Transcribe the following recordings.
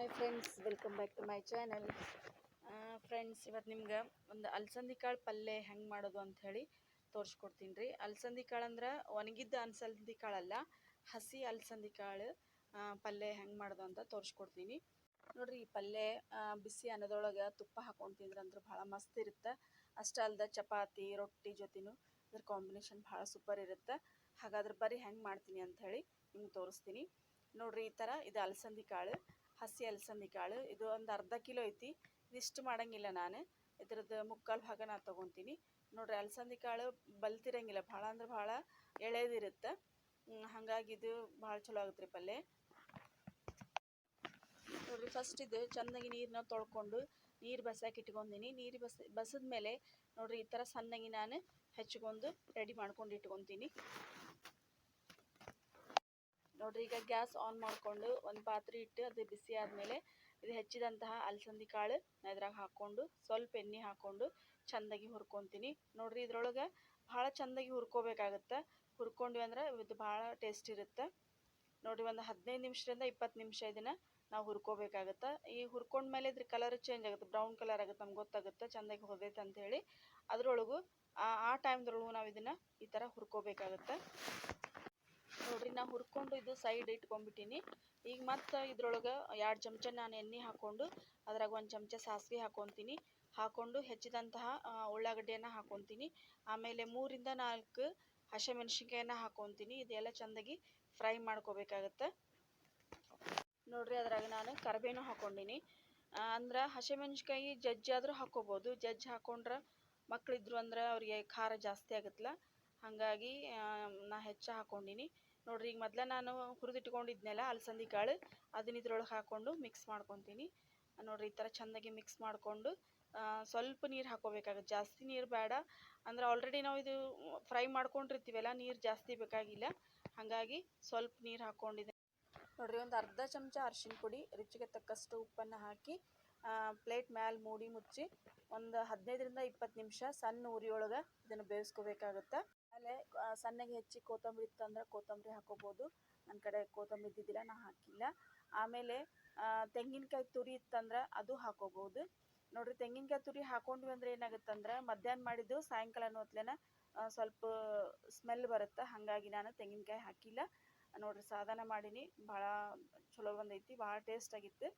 Hi friends welcome back to my channel friends ಇವತ್ತು ನಿಮ್ಗೆ ಒಂದು ಅಲಸಂದಿ ಕಾಳು ಪಲ್ಯ ಹೆಂಗೆ ಮಾಡೋದು ಅಂತ ಹೇಳಿ ತೋರಿಸ್ಕೊಡ್ತೀನಿ ರೀ. ಅಲಸಂದಿ ಕಾಳು ಅಂದ್ರೆ ಒಣಗಿದ್ದ ಅಲಸಂದಿ ಕಾಳಲ್ಲ ಹಸಿ ಅಲಸಂದಿ ಕಾಳು ಪಲ್ಯ ಹೆಂಗೆ ಮಾಡೋದು ಅಂತ ತೋರಿಸ್ಕೊಡ್ತೀನಿ. ನೋಡ್ರಿ, ಈ ಪಲ್ಯ ಬಿಸಿ ಅನ್ನದೊಳಗೆ ತುಪ್ಪ ಹಾಕೊಂಡು ತಿಂದ್ರಂದ್ರೆ ಭಾಳ ಮಸ್ತ್ ಇರುತ್ತೆ. ಅಷ್ಟೇ ಅಲ್ದ ಚಪಾತಿ, ರೊಟ್ಟಿ ಜೊತೆನೂ ಇದ್ರ ಕಾಂಬಿನೇಷನ್ ಭಾಳ ಸೂಪರ್ ಇರುತ್ತೆ. ಹಾಗಾದ್ರೆ ಬರೀ ಹೆಂಗೆ ಮಾಡ್ತೀನಿ ಅಂತ ಹೇಳಿ ನಿಮ್ಗೆ ತೋರಿಸ್ತೀನಿ. ನೋಡ್ರಿ, ಈ ಥರ ಇದು ಅಲಸಂದಿ ಕಾಳು. ಹಸಿ ಅಲಸಂದಿ ಕಾಳು ಇದು ಒಂದು ಅರ್ಧ ಕಿಲೋ ಐತಿ. ಇದಿಷ್ಟು ಮಾಡಂಗಿಲ್ಲ ನಾನು. ಇದ್ರದ್ದು ಮುಕ್ಕಾಲು ಭಾಗ ನಾನು ತೊಗೊತೀನಿ. ನೋಡ್ರಿ ಅಲಸಂದಿ ಕಾಳು ಬಲ್ತಿರಂಗಿಲ್ಲ. ಭಾಳ ಅಂದ್ರೆ ಭಾಳ ಎಳೆದಿರುತ್ತೆ. ಹಂಗಾಗಿ ಇದು ಭಾಳ ಚಲೋ ಆಗುತ್ತೆ ರೀ ಪಲ್ಯ. ನೋಡ್ರಿ ಫಸ್ಟ್ ಇದು ಚೆನ್ನಾಗಿ ನೀರನ್ನ ತೊಳ್ಕೊಂಡು ನೀರು ಬಸ್ಯಾಕೆ ಇಟ್ಕೊಂಡೀನಿ ನೀರು ಬಸ್ ಬಸದ ಮೇಲೆ ನೋಡ್ರಿ, ಈ ಥರ ಸಣ್ಣಗೆ ನಾನು ಹೆಚ್ಕೊಂಡು ರೆಡಿ ಮಾಡ್ಕೊಂಡು ಇಟ್ಕೊತೀನಿ. ನೋಡ್ರಿ, ಈಗ ಗ್ಯಾಸ್ ಆನ್ ಮಾಡಿಕೊಂಡು ಒಂದು ಪಾತ್ರೆ ಇಟ್ಟು ಅದು ಬಿಸಿ ಆದಮೇಲೆ ಇದು ಹೆಚ್ಚಿದಂತಹ ಅಲಸಂದಿ ಕಾಳು ಇದ್ರಾಗ ಹಾಕ್ಕೊಂಡು ಸ್ವಲ್ಪ ಎಣ್ಣೆ ಹಾಕ್ಕೊಂಡು ಚೆಂದಾಗಿ ಹುರ್ಕೊತೀನಿ. ನೋಡ್ರಿ, ಇದ್ರೊಳಗೆ ಭಾಳ ಚೆಂದಾಗಿ ಹುರ್ಕೋಬೇಕಾಗತ್ತೆ. ಹುರ್ಕೊಂಡ್ವಿ ಅಂದ್ರೆ ಇದು ಭಾಳ ಟೇಸ್ಟ್ ಇರುತ್ತೆ. ನೋಡ್ರಿ, ಒಂದು ಹದಿನೈದು ನಿಮಿಷದಿಂದ ಇಪ್ಪತ್ತು ನಿಮಿಷ ಇದನ್ನು ನಾವು ಹುರ್ಕೋಬೇಕಾಗತ್ತೆ. ಈ ಹುರ್ಕೊಂಡ್ಮೇಲೆ ಇದ್ರ ಕಲರ್ ಚೇಂಜ್ ಆಗುತ್ತೆ ಬ್ರೌನ್ ಕಲರ್ ಆಗುತ್ತೆ, ನಮ್ಗೆ ಗೊತ್ತಾಗುತ್ತೆ ಚೆಂದಾಗಿ ಅಂತ ಹೇಳಿ. ಅದ್ರೊಳಗು ಆ ಆ ಟೈಮ್ದೊಳಗು ನಾವು ಇದನ್ನು ಈ ಥರ ಹುರ್ಕೋಬೇಕಾಗತ್ತೆ. ನೋಡ್ರಿ ನಾ ಹುರ್ಕೊಂಡು ಇದು ಸೈಡ್ ಇಟ್ಕೊಂಡ್ಬಿಟ್ಟಿನಿ. ಈಗ ಮತ್ತು ಇದ್ರೊಳಗೆ ಎರಡು ಚಮಚ ನಾನು ಎಣ್ಣೆ ಹಾಕ್ಕೊಂಡು ಅದ್ರಾಗ ಒಂದು ಚಮಚ ಸಾಸಿವೆ ಹಾಕ್ಕೊತೀನಿ ಹಾಕ್ಕೊಂಡು ಹೆಚ್ಚಿದಂತಹ ಉಳ್ಳಾಗಡ್ಡೆಯನ್ನು ಹಾಕ್ಕೊತೀನಿ ಆಮೇಲೆ ಮೂರಿಂದ ನಾಲ್ಕು ಹಸಿಮೆಣ್ಸಿನ್ಕಾಯನ್ನ ಹಾಕ್ಕೊತೀನಿ ಇದೆಲ್ಲ ಚೆಂದಾಗಿ ಫ್ರೈ ಮಾಡ್ಕೋಬೇಕಾಗತ್ತೆ. ನೋಡ್ರಿ ಅದ್ರಾಗ ನಾನು ಕರಿಬೇವು ಹಾಕ್ಕೊಂಡಿನಿ ಅಂದ್ರೆ ಜಜ್ಜಿ ಜಜ್ಜಾದರೂ ಹಾಕ್ಕೋಬೋದು ಜಜ್ಜಿ ಹಾಕ್ಕೊಂಡ್ರೆ ಮಕ್ಕಳಿದ್ರು ಅಂದ್ರೆ ಅವ್ರಿಗೆ ಖಾರ ಜಾಸ್ತಿ ಆಗುತ್ತಲ್ಲ ಹಾಗಾಗಿ ನಾ ಹೆಚ್ಚು ಹಾಕ್ಕೊಂಡಿನಿ ನೋಡ್ರಿ, ಈಗ ಮೊದಲ ನಾನು ಹುರಿದಿಟ್ಕೊಂಡಿದ್ನಲ್ಲ ಅಲಸಂದಿ ಕಾಳು, ಅದನ್ನ ಇದ್ರೊಳಗೆ ಹಾಕ್ಕೊಂಡು ಮಿಕ್ಸ್ ಮಾಡ್ಕೊತೀನಿ. ನೋಡ್ರಿ, ಈ ಥರ ಚೆಂದಾಗಿ ಮಿಕ್ಸ್ ಮಾಡಿಕೊಂಡು ಸ್ವಲ್ಪ ನೀರು ಹಾಕೋಬೇಕಾಗುತ್ತೆ. ಜಾಸ್ತಿ ನೀರು ಬೇಡ. ಅಂದ್ರೆ ಆಲ್ರೆಡಿ ನಾವು ಇದು ಫ್ರೈ ಮಾಡ್ಕೊಂಡಿರ್ತೀವಲ್ಲ, ನೀರು ಜಾಸ್ತಿ ಬೇಕಾಗಿಲ್ಲ. ಹಾಗಾಗಿ ಸ್ವಲ್ಪ ನೀರು ಹಾಕ್ಕೊಂಡಿದ್ದೆ ನೋಡ್ರಿ, ಒಂದು ಅರ್ಧ ಚಮಚ ಅರಿಶಿನ ಪುಡಿ, ರುಚಿಗೆ ತಕ್ಕಷ್ಟು ಉಪ್ಪನ್ನು ಹಾಕಿ ಪ್ಲೇಟ್ ಮ್ಯಾಲೆ ಮೂಡಿ ಮುಚ್ಚಿ ಒಂದು ಹದಿನೈದರಿಂದ ಇಪ್ಪತ್ತು ನಿಮಿಷ ಸಣ್ಣ ಉರಿಯೊಳಗೆ ಇದನ್ನು ಬೇಯಿಸ್ಕೋಬೇಕಾಗುತ್ತೆ. ಆಮೇಲೆ ಸಣ್ಣಗೆ ಹೆಚ್ಚಿ ಕೊತ್ತಂಬರಿ ಇತ್ತಂದ್ರೆ ಕೊತ್ತಂಬರಿ ಹಾಕೋಬೋದು. ನನ್ನ ಕಡೆ ಕೊತ್ತಂಬರಿ ಇದ್ದಿದ್ದಿಲ್ಲ, ನಾ ಹಾಕಿಲ್ಲ. ಆಮೇಲೆ ತೆಂಗಿನಕಾಯಿ ತುರಿ ಇತ್ತಂದ್ರೆ ಅದು ಹಾಕೋಬೋದು. ನೋಡ್ರಿ, ತೆಂಗಿನಕಾಯಿ ತುರಿ ಹಾಕೊಂಡ್ವಿ ಅಂದ್ರೆ ಏನಾಗುತ್ತಂದ್ರೆ ಮಧ್ಯಾಹ್ನ ಮಾಡಿದ್ದು ಸಾಯಂಕಾಲ ಹೊತ್ಲೇನ ಸ್ವಲ್ಪ ಸ್ಮೆಲ್ ಬರುತ್ತೆ. ಹಾಗಾಗಿ ನಾನು ತೆಂಗಿನಕಾಯಿ ಹಾಕಿಲ್ಲ. ನೋಡ್ರಿ ಸಾಧನ ಮಾಡೀನಿ. ಭಾಳ ಚಲೋ ಬಂದೈತಿ, ಭಾಳ ಟೇಸ್ಟ್ ಆಗಿತ್ತು.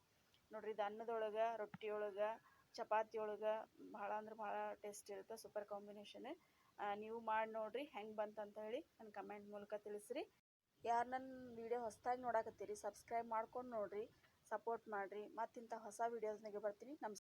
ನೋಡ್ರಿ ಇದು ಅನ್ನದೊಳಗೆ ರೊಟ್ಟಿ ಒಳಗೆ ಚಪಾತಿ ಒಳಗೆ ಭಾಳ ಅಂದ್ರೆ ಭಾಳ ಟೇಸ್ಟ್ ಇರುತ್ತೆ ಸೂಪರ್ ಕಾಂಬಿನೇಷನ್ ನೀವು ಮಾಡಿ ನೋಡ್ರಿ ಹೆಂಗೆ ಬಂತಂತ ಹೇಳಿ ನನ್ನ ಕಮೆಂಟ್ ಮೂಲಕ ತಿಳಿಸ್ರಿ. ಯಾರು ನನ್ನ ವಿಡಿಯೋ ಹೊಸದಾಗಿ ನೋಡಕತ್ತೀರಿ ಸಬ್ಸ್ಕ್ರೈಬ್ ಮಾಡ್ಕೊಂಡು ನೋಡ್ರಿ ಸಪೋರ್ಟ್ ಮಾಡಿರಿ. ಮತ್ತಿಂಥ ಹೊಸ ವೀಡಿಯೋಸ್ನಾಗೆ ಬರ್ತೀನಿ. ನಮಸ್ಕಾರ